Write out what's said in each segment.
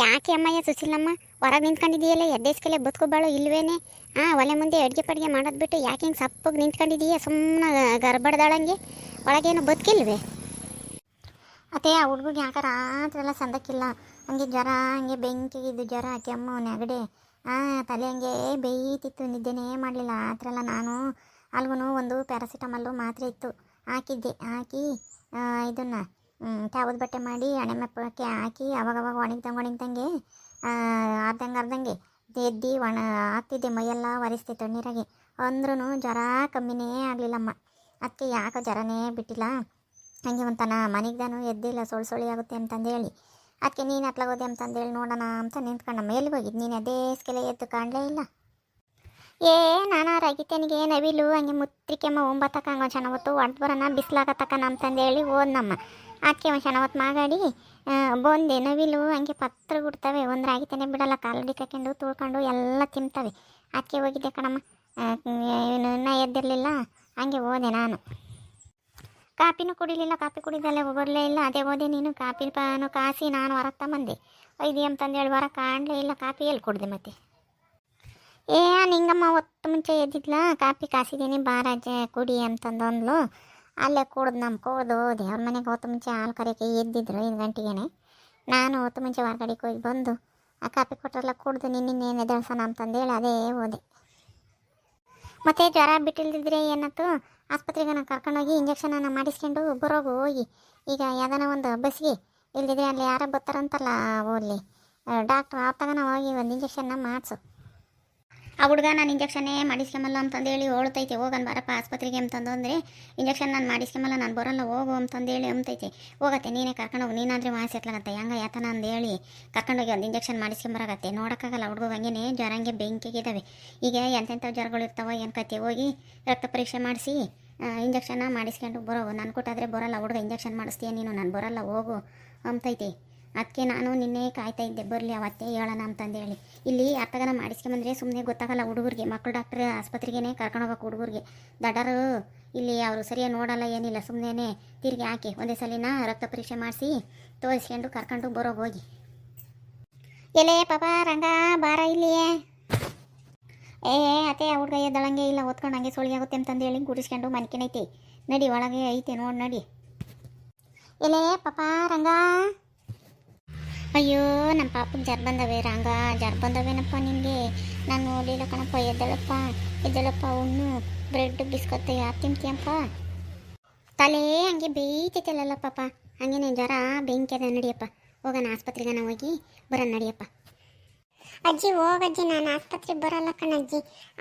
ಯಾಕೆ ಅಮ್ಮಯ್ಯ ಸುಶೀಲಮ್ಮ? ಹೊರಗೆ ನಿಂತ್ಕೊಂಡಿದೀಯಲ್ಲ ಎದ್ದೇಸ್ಕೆಲೆ ಬದುಕೋಬಾಳು ಇಲ್ವೇನೆ? ಹಾಂ ಒಲೆ ಮುಂದೆ ಅಡುಗೆ ಪಡಿಗೆ ಮಾಡೋದು ಬಿಟ್ಟು ಯಾಕೆ ಹಿಂಗೆ ಸಪ್ಪಗೆ ನಿಂತ್ಕೊಂಡಿದೀಯ ಸುಮ್ಮನೆ ಗರ್ಬಡ್ದಾಳಂಗೆ ಒಳಗೇನು ಬದುಕಿಲ್ವೇ? ಅತ್ತೆ, ಆ ಹುಡುಗಿಗೆ ಯಾಕೆ ರಾತ್ರೆಲ್ಲ ಸಂದಕ್ಕಿಲ್ಲ? ಹಂಗೆ ಜ್ವರ, ಹಂಗೆ ಬೆಂಕಿಗಿದ್ದು ಜ್ವರ ಕೆಮ್ಮು ನೆಗಡಿ ಹಾಂ ತಲೆ ಹಂಗೆ ಬೇಯ್ತಿತ್ತು, ನಿದ್ದೆನೇ ಮಾಡಲಿಲ್ಲ. ರಾತ್ರೆಲ್ಲ ನಾನು ಅಲ್ಗೂ ಒಂದು ಪ್ಯಾರಾಸಿಟಮಲ್ಲು ಮಾತ್ರೆ ಇತ್ತು. ಹಾಕಿದ್ದೆ. ಹಾಕಿ ಇದನ್ನು ತ್ಯಾವದ ಬಟ್ಟೆ ಮಾಡಿ ಹಣೆ ಮೆಪ್ಪಕ್ಕೆ ಹಾಕಿ ಅವಾಗವಾಗ ಒಣಗ್ದಂಗೆ ಒಣಗ್ದಂಗೆ ಅರ್ಧಂಗೆ ಅರ್ಧಂಗೆ ಎದ್ದು ಒಣ ಹಾಕ್ತಿದ್ದೆ ಮೈಯೆಲ್ಲ ಒರೆಸ್ತಿತ್ತು ನೀರಾಗಿ. ಅಂದ್ರೂ ಜ್ವರ ಕಮ್ಮಿನೇ ಆಗಲಿಲ್ಲಮ್ಮ. ಅದಕ್ಕೆ ಯಾಕೋ ಜ್ವರನೇ ಬಿಟ್ಟಿಲ್ಲ. ಹಂಗೆ ಒಂತನ ಮನೆಗ್ದಾನು ಎದ್ದಿಲ್ಲ, ಸೊಳ್ ಸೊಳ್ಳಿ ಆಗುತ್ತೆ ಅಂತಂದೇಳಿ. ಅದಕ್ಕೆ ನೀನು ಅಟ್ಲಾಗೋದೆ ಅಂತಂದೇಳಿ ನೋಡೋಣ ಅಂತ ನಿಂತ್ಕೊಂಡ ಮೇಲೆ ಹೋಗಿದ್ದು ನೀನು ಅದೇ ಸ್ಕೆಲೆ ಎದ್ದು ಕಾಣಲೇ ಇಲ್ಲ. ಏ, ನಾನು ರಗಿತನಿಗೆ ನವಿಲು, ಹಂಗೆ ಮುತ್ರಿಕೆಮ್ಮ ಒಂಬತ್ತಕ್ಕ ಹಂಗೆ ಒಂದು ಚೆನ್ನಾಗತ್ತು ಹೊಡ್ದು ಬರೋಣ ತಂದೆ ಹೇಳಿ ಓದ್ನಮ್ಮ ಅದಕ್ಕೆ ಒಂದು ಚೆನ್ನಾಗತ್ತು ಮಾಗಾಡಿ ಬಂದೆ, ನವಿಲು, ಹಂಗೆ ಪತ್ರ ಕೊಡ್ತವೆ ಒಂದು ರಾಗಿತೇನೆ ಬಿಡಲ್ಲ, ಕಾಲಡಿ ಹಾಕೊಂಡು ತುಳ್ಕೊಂಡು ಎಲ್ಲ ತಿಂತವೆ. ಅದಕ್ಕೆ ಹೋಗಿದ್ದೆ ಕಣಮ್ಮ? ಇನ್ನೂ ಎದ್ದಿರಲಿಲ್ಲ, ಹಂಗೆ ಹೋದೆ ನಾನು. ಕಾಪಿನೂ ಕುಡಿಲಿಲ್ಲ, ಕಾಪಿ ಕುಡಿದಲ್ಲೇ ಬರಲೇ ಇಲ್ಲ, ಅದೇ ಹೋದೆ ನೀನು, ಕಾಪಿ ಪಾನು ಕಾಸಿ ನಾನು ಹೊರಗೆ ತಗೊಂಬಂದೆ ಒಯ್ದು ಅಂತಂದೇಳಿ ಹೊರ ಕಾಣಲೇ ಇಲ್ಲ, ಕಾಪಿ ಎಲ್ಲಿ ಕುಡ್ದೆ ಮತ್ತೆ? ಏ, ನಿಂಗಮ್ಮ, ಹೊತ್ತು ಮುಂಚೆ ಎದ್ದಿದ್ಲ? ಕಾಫಿ ಕಾಸಿದ್ದೀನಿ ಬಾರಾಜೆ ಕುಡಿ ಅಂತಂದೊಂದ್ಲು. ಅಲ್ಲೇ ಕುಡ್ದು ನಮ್ಮ ಕುಡ್ದು, ದೇವ್ರ ಮನೆಗೆ ಹೊತ್ತು ಮುಂಚೆ ಹಾಲು ಕರೆಯೋಕೆ ಎದ್ದಿದ್ರು ಐದು ಗಂಟೆಗೇನೆ. ನಾನು ಹೊತ್ತು ಮುಂಚೆ ಹೊರಗಡೆಗೆ ಹೋಗಿ ಬಂದು, ಆ ಕಾಫಿ ಕೊಟ್ಟರೆಲ್ಲ ಕುಡ್ದು ನಿನ್ನೇನು ಎದ್ದೇಳ್ಸೋಣ ಅಂತಂದೇಳಿ ಅದೇ ಹೋದೆ ಮತ್ತೆ ಜ್ವರ ಬಿಟ್ಟಿಲ್ದಿದ್ರೆ ಏನಾಯ್ತು? ಆಸ್ಪತ್ರೆಗೆ ನಾನು ಕರ್ಕೊಂಡೋಗಿ ಇಂಜೆಕ್ಷನನ್ನು ಮಾಡಿಸ್ಕೊಂಡು ಬರೋಗು ಹೋಗಿ. ಈಗ ಯಾವ್ದಾನ ಒಂದು ಬಸ್ಸಿಗೆ ಇಲ್ದಿದ್ರೆ ಅಲ್ಲಿ ಯಾರೋ ಬರ್ತಾರಂತಲ್ಲ ಓದ್ಲಿ. ಡಾಕ್ಟ್ರ್ ಆ ತಗನ ಹೋಗಿ ಒಂದು ಇಂಜೆಕ್ಷನ್ನ ಮಾಡಿಸು. ಆ ಹುಡುಗ ನಾನು ಇಂಜೆಕ್ಷನ್ನೇ ಮಾಡಿಸ್ಕೊಂಬಲ್ಲ ಅಂತಂದೇಳಿ ಹೋಳ್ತೈತೆ ಹೋಗನ್ ಬಾರಪ್ಪ ಆಸ್ಪತ್ರೆಗೆ ಅಂತಂದು ಅಂದರೆ ಇಂಜೆಕ್ಷನ್ ನಾನು ಮಾಡಿಸ್ಕೊಂಬಲ್ಲ, ನಾನು ಬರೋಲ್ಲ, ಹೋಗು ಅಂತಂದೇಳಿ ಅಂತೈತೆ ಹೋಗತ್ತೆ, ನೀನೇ ಕರ್ಕೊಂಡೋಗಿ ನೀನಾದರೆ ಮಾಸಿ ಎತ್ಲಾಗತ್ತೆ ಹೆಂಗ ಯಾತನ ಅಂದೇಳಿ ಕರ್ಕೊಂಡೋಗಿ ಒಂದು ಇಂಜೆಕ್ಷನ್ ಮಾಡಿಸ್ಕೊಂಬರಾಗತ್ತೆ. ನೋಡೋಕ್ಕಾಗಲ್ಲ ಹುಡುಗ ಹಂಗೆ ಜ್ವರ ಹಂಗೆ ಬೆಂಕಿಗಿದ್ದಾವೆ ಈಗ ಎಂತೆಂಥ ಜ್ವರಗಳು ಇರ್ತಾವೋ ಏನು ಹೋಗಿ ರಕ್ತ ಪರೀಕ್ಷೆ ಮಾಡಿಸಿ ಇಂಜೆಕ್ಷನ್ನ ಮಾಡಿಸ್ಕೊಂಡು ಬರೋ ನಾನು ಕೊಟ್ಟಾದರೆ ಬರೋಲ್ಲ ಹುಡುಗ ಇಂಜೆಕ್ಷನ್ ಮಾಡಿಸ್ತೀಯ ನೀನು, ನಾನು ಬರೋಲ್ಲ, ಹೋಗು ಅಂತೈತೆ ಅದಕ್ಕೆ ನಾನು ನಿನ್ನೆ ಕಾಯ್ತಾ ಇದ್ದೆ. ಬರಲಿ, ಅವತ್ತೇ ಹೇಳೋಣ ಅಂತಂದೇಳಿ. ಇಲ್ಲಿ ಅರ್ಥಗನ ಮಾಡಿಸ್ಕೊಂಬಂದ್ರೆ ಸುಮ್ಮನೆ ಗೊತ್ತಾಗಲ್ಲ ಹುಡುಗರಿಗೆ ಮಕ್ಕಳು ಡಾಕ್ಟ್ರ್ ಆಸ್ಪತ್ರೆಗೇ ಕರ್ಕೊಂಡು ಹೋಗೋಕೆ ಹುಡುಗರಿಗೆ. ದಡರು ಇಲ್ಲಿ ಅವರು ಸರಿಯಾಗಿ ನೋಡಲ್ಲ, ಏನಿಲ್ಲ ಸುಮ್ಮನೆ ತಿರುಗಿ ಹಾಕಿ. ಒಂದೇ ಸಲಿನ ರಕ್ತ ಪರೀಕ್ಷೆ ಮಾಡಿಸಿ ತೋರಿಸ್ಕೊಂಡು ಕರ್ಕೊಂಡು ಬರೋಗಿ ಹೋಗಿ. ಎಲೆ ಪಾಪ, ರಂಗ ಬಾರ ಇಲ್ಲಿಯೇ? ಏ ಅತ್ತೆ ಹುಡುಗ ಎದ್ದಳಂಗೆ ಇಲ್ಲ ಓದ್ಕೊಂಡು ಹಂಗೆ ಸುಳಿ ಆಗುತ್ತೆ ಅಂತಂದೇಳಿ ಗುಡಿಸ್ಕೊಂಡು ಮನ್ಕಿನೈತಿ. ನಡಿ, ಒಳಗೆ ಐತೆ ನೋಡಿ, ನಡಿ. ಎಲೆ ಪಾಪ, ರಂಗ? ಅಯ್ಯೋ ನಮ್ಮ ಪಾಪಕ್ಕೆ ಜರ್ ಬಂದವೆ, ರಂಗ, ಜರ್ ಬಂದವೇನಪ್ಪ ನಿನಗೆ ನಾನು ನೋಡಲಿಲ್ಲ ಕಣಪ್ಪ, ಎದ್ದಳಪ್ಪ ಎದ್ದಳಪ್ಪ ಉಣ್ಣು ಬ್ರೆಡ್ ಬಿಸ್ಕತ್ ಯಾರು ತಿಂತೀಯಪ್ಪ? ತಲೆ ಹಂಗೆ ಬೇಯ್ತೈತಲ್ಲ ಪಾಪ. ಹಂಗೇನೆ, ಜ್ವರ, ಬೆಂಕಿ ಅದ, ನಡಿಯಪ್ಪ. ಹೋಗೋಣ, ಆಸ್ಪತ್ರೆಗೆ ನಾವು ಹೋಗಿ ಬರೋಣ, ನಡಿಯಪ್ಪ. ಅಜ್ಜಿ ಹೋಗಜ್ಜಿ ನಾನು ಆಸ್ಪತ್ರೆಗೆ ಬರಲ್ಲ ಕಣಜ್ಜಿ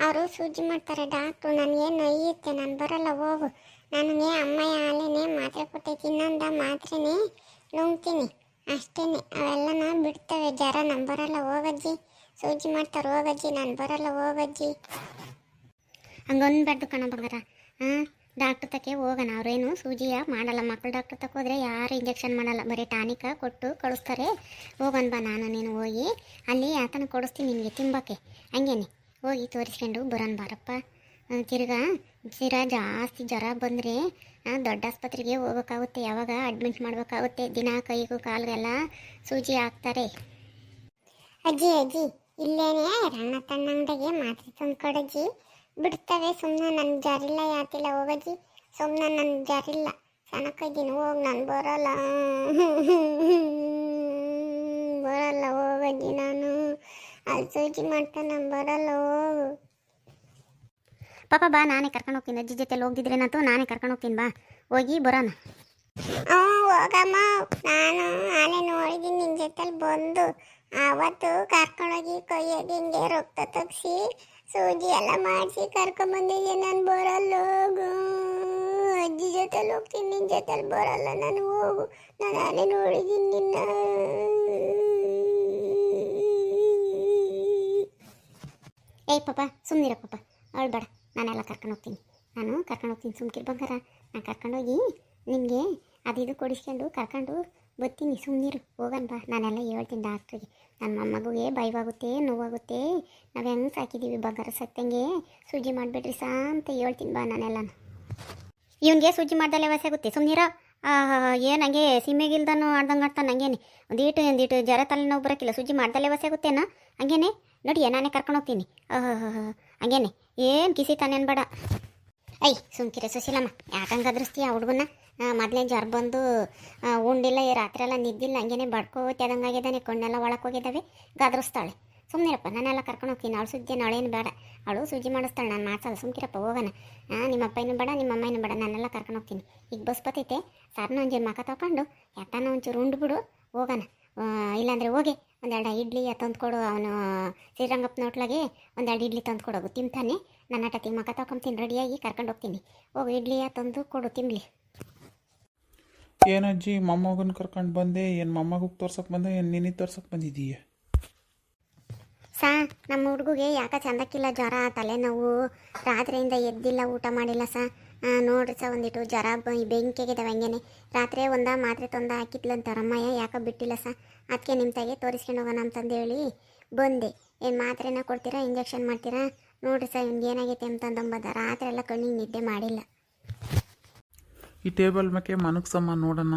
ಅವರು ಸೂಜಿ ಮಾಡ್ತಾರೆ, ಡಾಕ್ಟ್ರು, ನಾನು ಏನು ನೈಯುತ್ತೆ ನಾನು ಬರಲ್ಲ, ಹೋಗು. ನನಗೆ ಅಮ್ಮಯ್ಯ ಹಾಲೇನೆ, ಮಾತ್ರೆ ಕೊಟ್ಟೈತಿ, ಇನ್ನೊಂದ ಮಾತ್ರೆನೇ ನುಂಗ್ತೀನಿ. ಅಷ್ಟೇನೆ. ನಾನು ಬಿಡ್ತವೆ. ಜ್ವರ ನಾನು ಬರಲ್ಲ, ಹೋಗಜ್ಜಿ. ಸೂಜಿ ಮಾಡ್ತಾರೆ ಹೋಗಜ್ಜಿ. ನಾನು ಬರಲ್ಲ, ಹೋಗಜ್ಜಿ. ಹಂಗೊಂದ್ಬಾರ್ದು ಕಣ ಬಂಗಾರ. ಹಾಂ ಡಾಕ್ಟ್ರ್ ತಕ್ಕೆ ಹೋಗೋಣ. ಅವ್ರೇನು ಸೂಜಿಯ ಮಾಡಲ್ಲ. ಮಕ್ಕಳು ಡಾಕ್ಟ್ರ್ ತಕ್ಕ ಹೋದರೆ ಯಾರು ಇಂಜೆಕ್ಷನ್ ಮಾಡಲ್ಲ. ಬರೀ ಟಾನಿಕ ಕೊಟ್ಟು ಕಳಿಸ್ತಾರೆ. ಹೋಗೋಣ ಬಾ ನಾನು, ನೀನು ಹೋಗಿ. ಅಲ್ಲಿ ಆತನ ಕೊಡಿಸ್ತೀನಿ ನಿನಗೆ ತಿಂಬಕ್ಕೆ. ಹಂಗೇನೆ. ಹೋಗಿ ತೋರಿಸ್ಕೊಂಡು ಬರೋಣ ಬಾರಪ್ಪ. ತಿರ್ಗಾ ಜ್ವರ ಜಾಸ್ತಿ ಜ್ವರ ಬಂದರೆ ದೊಡ್ಡ ಆಸ್ಪತ್ರೆಗೆ ಹೋಗ್ಬೇಕಾಗುತ್ತೆ. ಯಾವಾಗ ಅಡ್ಮಿಟ್ ಮಾಡಬೇಕಾಗುತ್ತೆ? ದಿನ, ಕೈಗೂ ಕಾಲಿಗೆಲ್ಲ ಸೂಜಿ ಹಾಕ್ತಾರೆ ಅಜ್ಜಿ ಅಜ್ಜಿ, ಇಲ್ಲೇನೆ ರಣ್ಣ ತಣ್ಣಂಗಡಿಗೆ ಮಾತ್ರೆ ತಂದು ಬಿಡ್ತವೆ ಸುಮ್ಮನೆ ನನ್ನ ಜಾರಿಲ್ಲ, ಯಾತಿಲ್ಲ, ಹೋಗಜ್ಜಿ. ಸುಮ್ಮನೆ ನನ್ನ ಜಾರಿಲ್ಲ. ಸಣ್ಣಕ್ಕಿದ್ದೀನಿ ಹೋಗಿ, ನಾನು ಬರೋಲ್ಲ. ಬರಲ್ಲ, ಹೋಗಜ್ಜಿ ನಾನು. ಅಲ್ಲಿ ಸೂಜಿ ಮಾಡ್ತಾ ನಾನು ಬರಲ್ಲ, ಹೋಗು. ಪಾಪ ಬಾ ನಾನೇ ಕರ್ಕೊಂಡು ಹೋಗ್ತೀನಿ. ಅಜ್ಜಿ ಜೊತೆಲಿ ಹೋಗಿದ್ರೇನಂತೂ ನಾನೇ ಕರ್ಕೊಂಡು ಹೋಗ್ತೀನಿ ಬಾ. ಹೋಗಿ ಬರೋಣ. ಹೋಗಮ್ಮ. ನಾನು ಆನೆ ನೋಡಿದ್ದೀನಿ ನಿನ್ನ ಜೊತೆಲಿ ಬಂದು. ಆವತ್ತು ಕರ್ಕೊಂಡೋಗಿ ಕೊಯ್ಯೋದು ಹಿಂಗೆ ರಕ್ತ ತಗ್ಸಿ ಸೂಜಿ ಎಲ್ಲ ಮಾಡಿಸಿ ಕರ್ಕೊಂಬಂದಿದ್ದೆ ನಾನು ಬರಲ್ಲ ಹೋಗು. ಅಜ್ಜಿ ಜೊತೆಲಿ ಹೋಗ್ತೀನಿ ನಿನ್ನ ಜೊತೆಲಿ ಬರಲ್ಲ ನಾನು ಹೋಗು. ನಾನು ಆನೆ ನೋಡಿದ್ದೀನಿ ನಿನ್ನ. ಏಯ್ ಪಾಪ ಸುಮ್ಮನಿರ ಪಾಪ. ಅವಳು ಬೇಡ. ನಾನೆಲ್ಲ ಕರ್ಕೊಂಡು ಹೋಗ್ತೀನಿ. ನಾನು ಕರ್ಕೊಂಡು ಹೋಗ್ತೀನಿ. ಸುಮ್ಕಿರ್ ಬಂಗಾರ. ನಾನು ಕರ್ಕೊಂಡೋಗಿ ನಿಮಗೆ ಅದು ಇದು ಕೊಡಿಸ್ಕೊಂಡು ಕರ್ಕೊಂಡು ಬರ್ತೀನಿ. ಸುಮ್ಮನಿರು ಹೋಗೋಣ ಬಾ. ನಾನೆಲ್ಲ ಹೇಳ್ತೀನಿ ಡಾಕ್ಟ್ರಿಗೆ. ನನ್ನ ಮಗುಗೆ ಭಯವಾಗುತ್ತೆ, ನೋವಾಗುತ್ತೆ. ನಾವು ಹೆಂಗೆ ಸಾಕಿದ್ದೀವಿ ಬಂಗಾರ ಸತ್ತಂಗೆ. ಸೂಜಿ ಮಾಡಿಬಿಡ್ರಿ ಸಾ ಅಂತ ಹೇಳ್ತೀನಿ ಬಾ ನಾನೆಲ್ಲ ಇವನಿಗೆ ಸೂಜಿ ಮಾಡ್ದಲ್ಲೇ ವಾಸಿ ಆಗುತ್ತೆ. ಸುಮ್ಮನಿರೋ ಏನು ಹಂಗೆ ಸೀಮೆಗಿಲ್ದನು ಆಡ್ದಂಗೆ ಆಡ್ತಾನೆ ಹಂಗೇನೆ. ಒಂದೀಟು ಒಂದೀಟು ಜ್ವರ ತಲೆನೋವು ಬರೋಕ್ಕಿಲ್ಲ ಸುಜ್ಜಿ ಮಾಡ್ದಲ್ಲೇ ವಸೆ ಆಗುತ್ತೇನ? ಹಂಗೇನೆ? ನೋಡಿ ನಾನೇ ಕರ್ಕೊಂಡು ಹೋಗ್ತೀನಿ. ಹಂಗೇನೆ? ಏನು ಕಿಸಿ ತಾನೇನು ಬೇಡ ಐ ಸುಮ್ಕಿರೆ ಸುಶೀಲಮ್ಮ. ಯಾಕಂಗೆ ಗದರಿಸ್ತೀಯ ಹುಡುಗನ ಮೊದಲೇ ಜ್ವರ ಬಂದು ಉಂಡಿಲ್ಲ, ಈ ರಾತ್ರಿ ಎಲ್ಲ ನಿದ್ದಿಲ್ಲ, ಹಂಗೇನೆ ಬಡ್ಕೋತಿ ಅದಂಗೆ ಆಗಿದ್ದಾನೆ ಕಣ್ಣೆಲ್ಲ ಹೋಗಿದವೆ ಹೋಗಿದ್ದಾವೆ ಗದ್ರಿಸ್ತಾಳೆ. ಸುಮ್ಮನಿರಪ್ಪ ನಾನೆಲ್ಲ ಕರ್ಕೊಂಡು ಹೋಗ್ತೀನಿ ಅವಳು ಸುದ್ದಿ, ನಾಳೇನು ಬೇಡ. ಅವಳು ಸುಜ್ಜಿ ಮಾಡಿಸ್ತಾಳೆ, ನಾನು ಮಾಡ್ಸಲ್ಲ ಸುಮ್ಕಿರಪ್ಪ, ಹೋಗೋಣ. ನಿಮ್ಮ ಅಪ್ಪನೂ ಬೇಡ, ನಿಮ್ಮ ಅಮ್ಮನೂ ಬೇಡ ನಾನೆಲ್ಲ ಕರ್ಕೊಂಡು ಹೋಗ್ತೀನಿ. ಈಗ ಬಸ್ ಬತ್ತೈತೆ ಸಾರನ್ನ ಒಂಚೂರು ಮಕ ತಗೊಂಡು ಯಾತನ ಒಂಚೂರು ಉಂಡ್ಬಿಡು ಹೋಗೋಣ. ಇಲ್ಲಾಂದರೆ ಇಲ್ಲಾಂದ್ರೆ ಹೋಗಿ ಒಂದೆರಡು ಇಡ್ಲಿ ತಂದು ಕೊಡು ಅವನು ಶ್ರೀರಂಗಪ್ಪನ ಹೋಟ್ಲಾಗೆ ಒಂದೆರಡು ಇಡ್ಲಿ ತಂದು ಕೊಡೋಗು ತಿಂತಾನೆ. ನನ್ನ ಟತಿಗೆ ಮಕ ತಗೊಂತೀನಿ ರೆಡಿಯಾಗಿ ಕರ್ಕೊಂಡು ಹೋಗ್ತೀನಿ. ಹೋಗು ಇಡ್ಲಿ ತಂದು ಕೊಡು ತಿನ್ಲಿ. ಏನಜ್ಜಿ ಮೊಮ್ಮಗನ ಕರ್ಕೊಂಡು ಬಂದೆ ಏನು ಮೊಮ್ಮಗಗೆ ತೋರ್ಸಕ್ಕೆ ಬಂದೆ ಏನು ನಿನಗೆ ತೋರ್ಸಕ್ಕೆ ಬಂದಿದ್ದೀಯ ಸಾ ನಮ್ಮ ಹುಡುಗಿಗೆ ಯಾಕೆ ಚಂದಕ್ಕಿಲ್ಲ ಜ್ವರ ತಲೆನೋವು ರಾತ್ರಿಯಿಂದ ಎದ್ದಿಲ್ಲ ಊಟ ಮಾಡಿಲ್ಲ ಸಾ. ನೋಡ್ರಿ ಸ ಒಂದಿಟ್ಟು ಜ್ವರ ಬೆಂಕಿಯಾಗಿದ್ದಾವೆ ಹಂಗೇನೆ. ರಾತ್ರಿ ಒಂದ ಮಾತ್ರೆ ತಂದ ಹಾಕಿದ್ಲಂತ ರಮ್ಮಯ್ಯ ಯಾಕೆ ಬಿಟ್ಟಿಲ್ಲ ಸ ಅದಕ್ಕೆ ನಿಮ್ಮ ತಾಯಿಗೆ ತೋರಿಸ್ಕೊಂಡು ಹೋಗೋಣ ಅಂತಂದು ಹೇಳಿ ಬಂದೆ. ಏನು ಮಾತ್ರೆನ ಕೊಡ್ತೀರಾ ಇಂಜೆಕ್ಷನ್ ಮಾಡ್ತೀರಾ? ನೋಡ್ರಿ ಸರ್ ಇವ್ನಿಗೆ ಏನಾಗೈತೆ ಅಂತಂದಂಬದ ರಾತ್ರಿ ಎಲ್ಲ ಕಣ್ಣಿಗೆ ನಿದ್ದೆ ಮಾಡಿಲ್ಲ. ಈ ಟೇಬಲ್ ಮೇಲೆ ಮನಗ್ಸಮ್ಮ ನೋಡೋಣ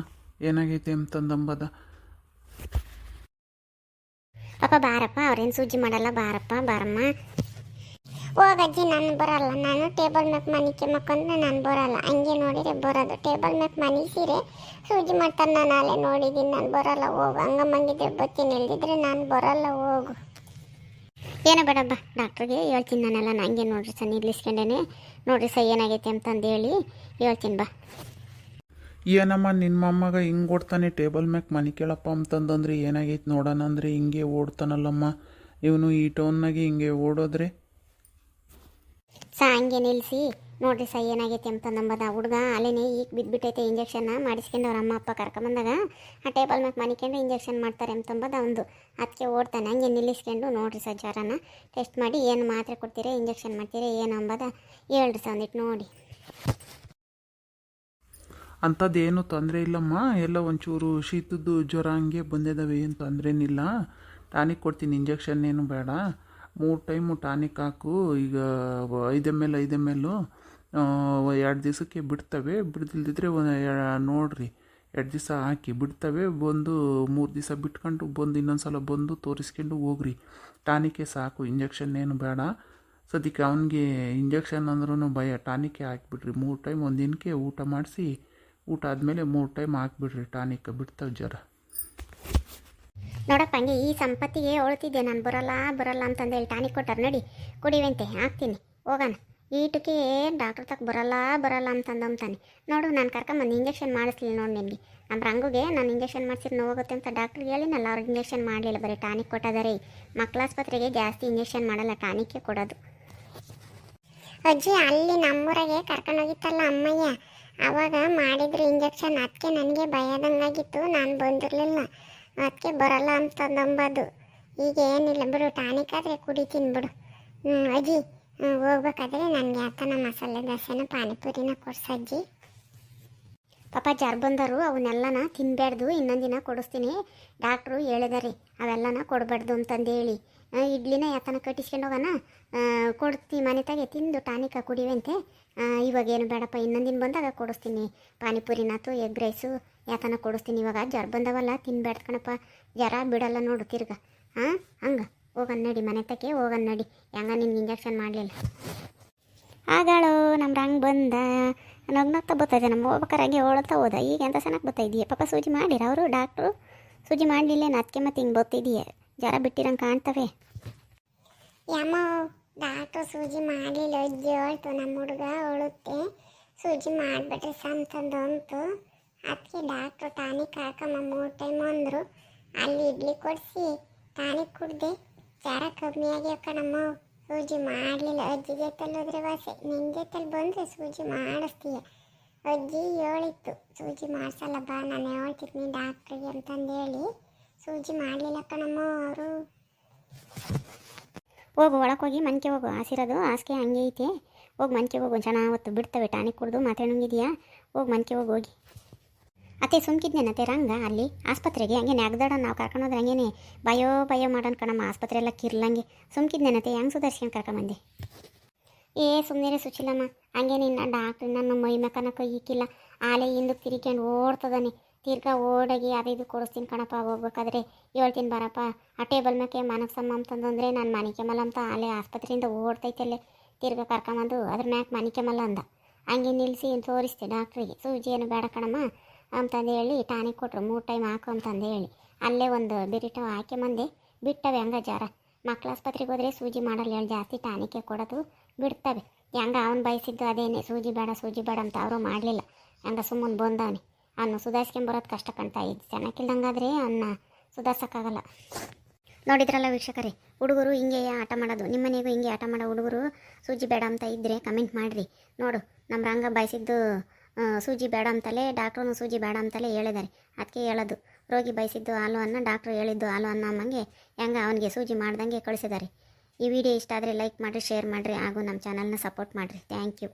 ಏನಾಗೈತೆ ಅಂತಂದಂಬದ. ಪಾಪ ಬಾರಪ್ಪ ಅವ್ರೇನು ಸೂಜಿ ಮಾಡಲ್ಲ ಬಾರಪ್ಪ ಬಾರಮ್ಮ. ಹೋಗಜ್ಜಿ ನಾನು ಬರಲ್ಲ. ನಾನು ಟೇಬಲ್ ಮ್ಯಾಪ್ ಮನಿಕೆ ಮಕ್ಕಂದ್ರೆ ನಾನು ಬರಲ್ಲ. ಹಂಗೆ ನೋಡಿದ್ರೆ ಬರೋದು. ಟೇಬಲ್ ಮ್ಯಾಪ್ ಮನಿಸಿರೆ ಸೂಜಿ ಮಾಡ್ತಾರೆ. ನಾನು ಅಲ್ಲೇ ನೋಡಿದ್ದೀನಿ, ನಾನು ಬರಲ್ಲ. ಹೋಗು. ಹಂಗಮ್ಮಂಗಿದ್ರೆ ಬತ್ತೀನಿ ಇಲ್ದಿದ್ರೆ ನಾನು ಬರಲ್ಲ. ಹೋಗು. ಏನೋ ಬೇಡಬ್ಬ ಡಾಕ್ಟ್ರಿಗೆ ಹೇಳ್ತೀನಿ ನಾನೆಲ್ಲ. ಹಂಗೆ ನೋಡ್ರಿ ಸರ್, ನಿಲ್ಲಿಸ್ಕೊಂಡೇನೆ. ನೋಡ್ರಿ ಸರ್, ಏನಾಗೈತೆ ಅಂತಂದು ಹೇಳಿ ಹೇಳ್ತೀನಿ ಬಾ. ಏನಮ್ಮ ನಿಮ್ಮ ಮೊಮ್ಮಗ ಹಿಂಗೆ ಓಡ್ತಾನೆ ಟೇಬಲ್ ಮ್ಯಾಕ್ ಮನೆ ಕೇಳಪ್ಪ ಅಂತಂದಂದ್ರೆ ಏನಾಗೈತೆ ನೋಡೋಣ ಅಂದರೆ ಹಿಂಗೆ ಓಡ್ತಾನಲ್ಲಮ್ಮ. ಇವನು ಈ ಟೋನ್ನಾಗೆ ಹಿಂಗೆ ಓಡೋದ್ರೆ ಸಾ ಹಂಗೆ ನಿಲ್ಲಿಸಿ ನೋಡ್ರಿ ಸಾ ಏನಾಗೈತೆ ನಂಬದ ಹುಡುಗ. ಅಲ್ಲೇನೆ ಈಗ ಬಿದ್ದುಬಿಟ್ಟೈತೆ ಇಂಜೆಕ್ಷನ್ನ ಮಾಡಿಸ್ಕೊಂಡು ಅವ್ರ ಅಮ್ಮ, ಅಪ್ಪ ಕರ್ಕೊಂಬಂದಾಗ ಆ ಟೇಬಲ್ ಮ್ಯಾಕ್ ಮನಿಕೊಂಡು ಇಂಜೆಕ್ಷನ್ ಮಾಡ್ತಾರೆ ಅಂತಂಬದು ಅವನು ಅದಕ್ಕೆ ಓಡ್ತಾನೆ. ಹಂಗೆ ನಿಲ್ಲಿಸ್ಕೊಂಡು ನೋಡ್ರಿ ಸಾ ಜ್ವರನ. ಟೆಸ್ಟ್ ಮಾಡಿ ಏನು ಮಾತ್ರೆ ಕೊಡ್ತೀರಾ ಇಂಜೆಕ್ಷನ್ ಮಾಡ್ತೀರಾ, ಏನು ಅಂಬದ ಹೇಳ್ರಿ ಸಾ ಒಂದಿಟ್ಟು ನೋಡಿ. ಅಂಥದ್ದೇನು ತೊಂದರೆ ಇಲ್ಲಮ್ಮ. ಎಲ್ಲ ಒಂಚೂರು ಶೀತದ್ದು ಜ್ವರ ಹಂಗೆ ಬಂದಿದ್ದಾವೆ ಏನು ತೊಂದರೆನಿಲ್ಲ. ಟಾನಿಕ್ ಕೊಡ್ತೀನಿ. ಇಂಜೆಕ್ಷನ್ ಏನು ಬೇಡ. ಮೂರು ಟೈಮು ಟಾನಿಕ್ ಹಾಕು, ಈಗ ಐದು ಎಂ ಎಲ್ ಐದು ಎಂ ಎರಡು ದಿವಸಕ್ಕೆ ಬಿಡ್ತವೆ. ಬಿಡ್ದಿಲ್ದಿದ್ರೆ ಒಂದು ನೋಡಿರಿ, ಎರಡು ದಿವಸ ಹಾಕಿ ಬಿಡ್ತವೆ. ಬಂದು ಮೂರು ದಿವಸ ಬಿಟ್ಕೊಂಡು ಬಂದು ಇನ್ನೊಂದು ಸಲ ಬಂದು ತೋರಿಸ್ಕೊಂಡು ಹೋಗ್ರಿ. ಟಾನಿಕೇ ಸಾಕು ಇಂಜೆಕ್ಷನ್ ಏನು ಬೇಡ. ಸದ್ಯಕ್ಕೆ ಅವನಿಗೆ ಇಂಜೆಕ್ಷನ್ ಅಂದ್ರೂ ಭಯ ಟಾನಿಕೇ ಹಾಕಿಬಿಡ್ರಿ. ಮೂರು ಟೈಮ್ ಒಂದು ದಿನಕ್ಕೆ ಊಟ ಮಾಡಿಸಿ, ಊಟ ಆದಮೇಲೆ ಮೂರು ಟೈಮ್ ಹಾಕ್ಬಿಡ್ರಿ. ಟಾನಿಕ್ ಬಿಡ್ತವೆ ಜ್ವರ ನೋಡಪ್ಪ, ಹಂಗೆ ಈ ಸಂಪತ್ತಿಗೆ ಹೊಳ್ತಿದ್ದೆ ನಾನು ಬರಲ್ಲ ಬರಲ್ಲ ಅಂತಂದು ಹೇಳಿ ಟಾನಿಕ್ ಕೊಟ್ಟಾರೆ ನಡಿ, ಕುಡಿವಂತೆ, ಹಾಕ್ತೀನಿ, ಹೋಗೋಣ. ಈಟಕ್ಕೆ ಡಾಕ್ಟ್ರ್ ತಕ್ಕ ಬರಲ್ಲ ಬರಲ್ಲ ಅಂತಂದು ಅಂತಾನೆ ನೋಡು, ನಾನು ಕರ್ಕೊಂಬಂದು ಇಂಜೆಕ್ಷನ್ ಮಾಡಿಸ್ಲಿಲ್ಲ ನೋಡಿ ನಿಮಗೆ ನಮ್ಮ ರಂಗುಗೆ ನಾನು ಇಂಜೆಕ್ಷನ್ ಮಾಡಿಸಿದ್ರೆ ನೋವಾಗುತ್ತೆ ಅಂತ ಡಾಕ್ಟ್ರಿಗೆ ಹೇಳಿನಲ್ಲ ಅವ್ರಿಗೆ ಇಂಜೆಕ್ಷನ್ ಮಾಡಲಿಲ್ಲ, ಬರೀ ಟಾನಿಕ್ ಕೊಟ್ಟಿದ್ದಾರೆ ಮಕ್ಕಳ ಆಸ್ಪತ್ರೆಗೆ ಜಾಸ್ತಿ ಇಂಜೆಕ್ಷನ್ ಮಾಡಲ್ಲ ಟಾನಿಕ್ಕೆ ಕೊಡೋದು. ಅಜ್ಜಿ, ಅಲ್ಲಿ ನಮ್ಮೂರಾಗೆ ಕರ್ಕೊಂಡೋಗಿತ್ತಲ್ಲ ಅಮ್ಮಯ್ಯ. ಅವಾಗ ಮಾಡಿದ್ರು ಇಂಜೆಕ್ಷನ್ ಅದಕ್ಕೆ ನನಗೆ ಭಯದಂಗಾಗಿತ್ತು, ನಾನು ಬಂದಿರಲಿಲ್ಲ. ಅದಕ್ಕೆ ಬರಲ್ಲ ಅಂತ ನಂಬೋದು. ಈಗ ಏನಿಲ್ಲ ಬಿಡು ಟಾನಿಕ್ ಆದರೆ ಕುಡಿತೀನಿ ಬಿಡು. ಹ್ಞೂ ಅಜ್ಜಿ ಹೋಗ್ಬೇಕಾದ್ರೆ ನನಗೆ ಯಾತನ ಮಸಾಲೆ ದೋಸೆನ ಪಾನಿಪುರಿನ ಕೊಡ್ಸಜ್ಜಿ ಪಾಪ ಜರ್ ಬಂದರು, ಅವನ್ನೆಲ್ಲನ ತಿನ್ನಬಾರ್ದು ಇನ್ನೊಂದು ದಿನ ಕೊಡಿಸ್ತೀನಿ. ಡಾಕ್ಟ್ರು ಹೇಳಿದಾರೆ, ಅವೆಲ್ಲನ ಕೊಡಬಾರ್ದು ಅಂತಂದೇಳಿ. ಇಡ್ಲಿನ ಯಾತನ ಕಟ್ಟಿಸ್ಕೊಂಡು ಹೋಗೋಣ. ಮನೆ ತಾಗೆ ತಿಂದು ಟಾನಿಕ ಕುಡಿವೆಂತೆ ಇವಾಗೇನು ಬೇಡಪ್ಪ ಇನ್ನೊಂದಿನ ದಿನ ಬಂದಾಗ ಕೊಡಿಸ್ತೀನಿ. ಪಾನಿಪುರಿನಾತು ಎಗ್ ರೈಸು ಯಾತನ ಕೊಡಿಸ್ತೀನಿ ಇವಾಗ. ಜ್ವರ ಬಂದವಲ್ಲ ತಿನ್ಬೇಡ್ದು ಕಣಪ್ಪ. ಜ್ವರ ಬಿಡಲ್ಲ ನೋಡು ತಿರ್ಗ. ಹಾಂ ಹಂಗೆ. ಹೋಗನ್ ನಡಿ, ಮನೆ ತಕ್ಕೆ ಹೋಗನ್ ನಡಿ. ಹೆಂಗ ನಿನ್ಗೆ ಇಂಜೆಕ್ಷನ್ ಮಾಡಲಿಲ್ಲ? ಆಗಾಳು ನಮ್ಮ ರಂಗ್ ಬಂದ. ನಗ್ನಾಗ್ತಾ ಬತ್ತಾಯಿದೆ ನಮ್ಮ ಹೋಗ್ಬೇಕಾರೆ ಹಂಗೆ ಓಡುತ್ತಾ ಹೋದ. ಈಗ ಎಂತ ಚೆನ್ನಾಗಿ ಬರ್ತಾ ಪಾಪ ಸೂಜಿ ಮಾಡಿರ ಅವರು? ಡಾಕ್ಟ್ರು? ಸೂಜಿ ಮಾಡಲಿಲ್ಲ ಅದಕ್ಕೆ ಮತ್ತೆ ಹಿಂಗೆ ಬರ್ತಿದೆಯಾ? ಜ್ವರ ಬಿಟ್ಟಿರಂಗೆ ಕಾಣ್ತವೆ. ಯಮ್ಮ, ಡಾಕ್ಟ್ರು ಸೂಜಿ ಮಾಡಲಿಲ್ಲ. ಅಜ್ಜಿ ಹೇಳ್ತು ನಮ್ಮ ಹುಡುಗ ಹೋಳುತ್ತೆ ಸೂಜಿ ಮಾಡಿಬಿಟ್ರೆ ಸಂತಂದು ಅಂತು. ಅದಕ್ಕೆ ಡಾಕ್ಟ್ರು ಟಾನಿಕ್ ಹಾಕಮ್ಮ ಮೂರು ಟೈಮ್ ಅಂದರು. ಅಲ್ಲಿ ಇಡ್ಲಿ ಕೊಡಿಸಿ ಟಾನಿಕ್ ಕುಡ್ದೆ. ಜ್ವರ ಕಮ್ಮಿ ಆಗ್ಯಾವ ಕಣಮ್ಮ. ಸೂಜಿ ಮಾಡಲಿಲ್ಲ. ಅಜ್ಜಿ ಜೊತೆಲಿ ಹೋದ್ರೆ ವಾಸೆ. ನಿನ್ನ ಜೊತೆಲಿ ಬಂದರೆ ಸೂಜಿ ಮಾಡಿಸ್ತೀಯ. ಅಜ್ಜಿ ಹೇಳಿತ್ತು, ಸೂಜಿ ಮಾಡಿಸಲ್ಲ ಬಾ, ನಾನು ಹೇಳ್ತಿದ್ನಿ ಡಾಕ್ಟ್ರಿಗೆ ಅಂತಂದು ಹೇಳಿ ಸೂಜಿ ಮಾಡಲಿಲ್ಲ ಕಣಮ್ಮ ಅವರು. ಹೋಗು ಒಳಗೆ ಹೋಗಿ ಮನ್ಕೆ ಹೋಗು. ಹಾಸಿರೋದು, ಹಾಸಿಗೆ ಹಂಗೆ ಐತೆ. ಹೋಗಿ ಮನ್ಕೆ ಹೋಗು ಚೆನ್ನಾಗಿ ಹೊತ್ತು ಬಿಡ್ತವೆ ಟಾನಿಕ್ ಕುಡ್ದು, ಮಾತ್ರೆ ನುಂಗಿದ್ಯಾ? ಹೋಗಿ ಮನ್ಕೆ ಹೋಗಿ ಹೋಗಿ. ಅತ್ತೆ ಸುಮ್ಕಿದ್ನೇನತ್ತೆ ರಂಗ ಅಲ್ಲಿ? ಆಸ್ಪತ್ರೆಗೆ? ಹಂಗೆ ನಗ್ದಾಡ ನಾವು ಕರ್ಕೊಂಡೋದ್ರೆ ಹಂಗೇನೆ ಭಯೋ ಭಯೋ ಮಾಡೋಣ ಕಣಮ್ಮ, ಆಸ್ಪತ್ರೆ ಎಲ್ಲ ಕಿರ್ಲಂಗೆ. ಸುಮ್ಕಿದ್ನೇನತ್ತೆ ಹೆಂಗೆ ಸುಧಾರಿಸ್ಕೊಂಡು ಕರ್ಕೊಂಬಂದೆ ಏ ಸುಮ್ಮನೆ ಸುಚಿಲಮ್ಮ ಹಂಗೆ ನಿನ್ನ ಡಾಕ್ಟ್ರ್ ನನ್ನ ಮೈ ಮಕನ ಕೈ ಇಕ್ಕಿಲ್ಲ ಆಲೆ ಹಿಂದು ತಿರ್ಕೊಂಡು ಓಡ್ತದಾನೆ. ತಿರ್ಗ ಓಡಾಗಿ ಅದು ಇದು ಕೊಡಿಸ್ತೀನಿ ಕಣಪ್ಪ, ಹೋಗ್ಬೇಕಾದ್ರೆ ಹೇಳ್ತೀನಿ ಬರಪ್ಪ. ಆ ಟೇಬಲ್ ಮ್ಯಾಕೆ ಮನಕ್ಸಮ್ಮ ಅಂತಂದ್ರೆ ನಾನು ಮಾಣಿಕ್ಯಮಲ್ಲ ಅಂತ ಆಲೆ ಆಸ್ಪತ್ರೆಯಿಂದ ಓಡ್ತೈತಲ್ಲೇ ತಿರ್ಗಾ ಕರ್ಕೊಂಬಂದು ಅದ್ರ ಮ್ಯಾಕೆ ಮಾಣಿಕ್ಯಮಲ್ಲ ಅಂದ. ಹಂಗೆ ನಿಲ್ಲಿಸಿ ತೋರಿಸ್ತೆ ಡಾಕ್ಟ್ರಿಗೆ ಸೂಜಿ ಏನು ಬೇಡ ಕಣಮ್ಮ. ಅಂತಂದು ಹೇಳಿ, ಟಾನಿಕ್ ಕೊಟ್ಟರು ಮೂರು ಟೈಮ್ ಹಾಕು ಅಂತಂದು ಹೇಳಿ. ಅಲ್ಲೇ ಒಂದು ಬಿರಿಟ ಹಾಕಿ ಮಂದೆ ಬಿಟ್ಟವೆ ಹಂಗ ಜಾರ. ಮಕ್ಳ ಆಸ್ಪತ್ರೆಗೆ ಹೋದರೆ ಸೂಜಿ ಮಾಡಲ್ಲ ಹೇಳಿ ಜಾಸ್ತಿ ಟಾನಿಕೆ ಕೊಡೋದು ಬಿಡ್ತವೆ. ಹೆಂಗ ಅವನು ಬಯಸಿದ್ದು ಅದೇನೆ, ಸೂಜಿ ಬೇಡ ಸೂಜಿ ಬೇಡ ಅಂತ ಅವರು ಮಾಡಲಿಲ್ಲ. ಹಂಗ ಸುಮ್ಮನೆ ಬಂದವನೆ. ಅವನು ಸುಧಾರಿಸ್ಕೊಂಬರೋದು ಕಷ್ಟ ಕಾಣ್ತಾ ಇದ್ದು ಚೆನ್ನಾಗಿಲ್ದಂಗಾದ್ರೆ ಅವನ್ನ ಸುಧಾರ್ಸೋಕ್ಕಾಗಲ್ಲ. ನೋಡಿದ್ರಲ್ಲ ವೀಕ್ಷಕರೇ, ಹುಡುಗರು ಹಿಂಗೆ ಆಟ ಮಾಡೋದು. ನಿಮ್ಮನೆಗೂ ಹಿಂಗೆ ಆಟ ಮಾಡೋ ಹುಡುಗರು ಸೂಜಿ ಬೇಡ ಅಂತ ಇದ್ದರೆ ಕಮೆಂಟ್ ಮಾಡಿರಿ. ನೋಡು ನಮ್ಮ ರಂಗ ಬಯಸಿದ್ದು ಸೂಜಿ ಬೇಡ ಅಂತಲೇ ಡಾಕ್ಟ್ರು ಸೂಜಿ ಬೇಡ ಅಂತಲೇ ಹೇಳಿದ್ದಾರೆ. ಅದಕ್ಕೆ ಹೇಳೋದು, ರೋಗಿ ಬಯಸಿದ್ದು ಹಾಲು ಅನ್ನ ಡಾಕ್ಟ್ರು ಹೇಳಿದ್ದು ಹಾಲು ಅನ್ನ ಅಮ್ಮಂಗೆ ಹೆಂಗ ಅವನಿಗೆ ಸೂಜಿ ಮಾಡ್ದಂಗೆ ಕಳಿಸಿದ್ದಾರೆ. ಈ ವಿಡಿಯೋ ಇಷ್ಟ ಆದರೆ ಲೈಕ್ ಮಾಡಿರಿ, ಶೇರ್ ಮಾಡಿರಿ ಹಾಗೂ ನಮ್ಮ ಚಾನಲ್ನ ಸಪೋರ್ಟ್ ಮಾಡಿರಿ. Thank you.